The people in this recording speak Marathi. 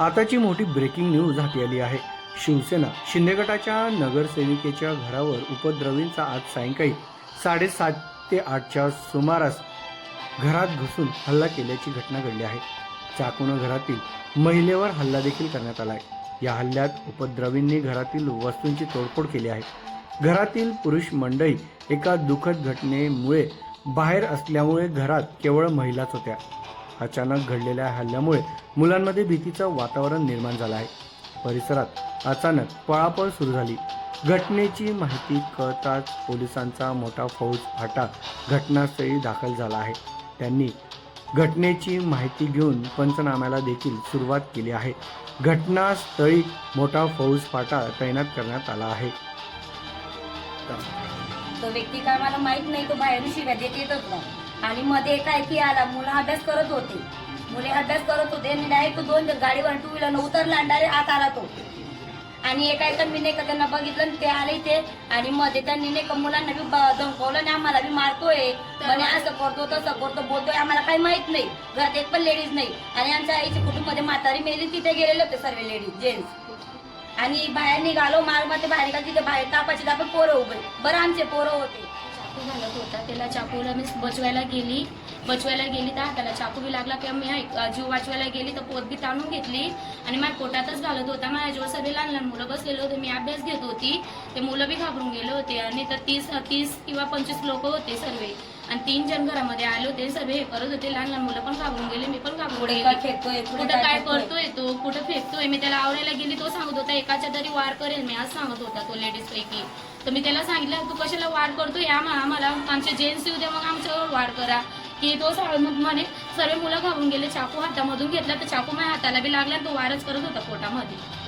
आताची मोठी ब्रेकिंग न्यूज हाती आली आहे. शिवसेना शिंदे गटाच्या नगरसेविकेच्या घरावर उपद्रवींचा आज सायंकाळी साडेसात ते आठच्या सुमारास घरात घुसून हल्ला केल्याची घटना घडली आहे. चाकून घरातील महिलेवर हल्ला देखील करण्यात आला आहे. या हल्ल्यात उपद्रवींनी घरातील वस्तूंची तोडफोड केली आहे. घरातील पुरुष मंडळी एका दुःखद घटनेमुळे बाहेर असल्यामुळे घरात केवळ महिलाच होत्या. अचानक घडलेल्या हल्ल्यामुळे मुलांमध्ये भीतीचं वातावरण निर्माण झालं आहे. परिसरात अचानक पळापळ सुरू झाली. घटनेची माहिती कळताच पोलिसांचा मोठा फौज फाटा घटनास्थळी दाखल झाला आहे. त्यांनी घटनेची माहिती घेऊन पंचनाम्याला देखील सुरुवात केली आहे. घटनास्थळी मोठा फौज फाटा तैनात करण्यात आला आहे. तो व्यक्ती काय मला माहीत नाही तो बाहेरून शिव्या देत येत आणि मध्ये काय की आला. मुलं अभ्यास करत होते. मुले अभ्यास करत होते. आणि डायरेक्ट दोन गाडीवर टू व्हीलर उतरला आणि डायरेक्ट आत आला तो. आणि एका एका मी नाही का त्यांना बघितलं ते आले इथे. आणि मध्ये त्यांनी नाही का मुलांना बी धमकावलं आणि आम्हाला बी मारतोय. म्हणे असं करतो तसं करतो बोलतोय. आम्हाला काही माहीत नाही. घरात एक पण लेडीज नाही. आणि आमच्या आईच्या कुटुंबामध्ये म्हातारी मेली तिथे गेलेले होते सर्व लेडीज जेंट्स आणि बाहेर निघालो मारमध्ये बाहेर निघालो. तिथे बाहेर तापाची तापा पोरं उभे. बरं आमचे पोरं होते. चाकू घालत होता. त्याला चाकूला मी बचवायला गेली. बचवायला गेली तर हाताला चाकू बी लागला किंवा मी जीव वाचवायला गेली तर पोत बी ताणून घेतली. आणि माझ्या पोटातच घालत होता. माझ्याजवळ सगळे लहान लहान मुलं बसलेले होते. मी अभ्यास घेत होती. ते मुलं बी घाबरून गेले होते. आणि तर तीस तीस किंवा पंचवीस लोक होते सर्व. आणि तीन जण घरामध्ये आले होते. सर्व हे करत होते. लहान लहान मुलं पण घाबरून गेले. मी पण घाबरून काय गेली. फेकतोय? कुठं काय. करतोय तो? कुठं फेकतोय? मी त्याला आवरायला गेली. तो सांगत होता एकाच्या तरी वार करेल मी आज सांगत होता तो लेडीज पैकी. तर मी त्याला सांगितलं तू कशाला वार करतोय? आम्हा- आम्हाला आमचे जेंट्स येऊ दे मग आमच्यावर वार करा. की तो मग म्हणे सर्व मुलं घाबरून गेले. चाकू हातामधून घेतला तर चाकू माझ्या हाताला बी लागला तो वारच करत होता पोटामध्ये.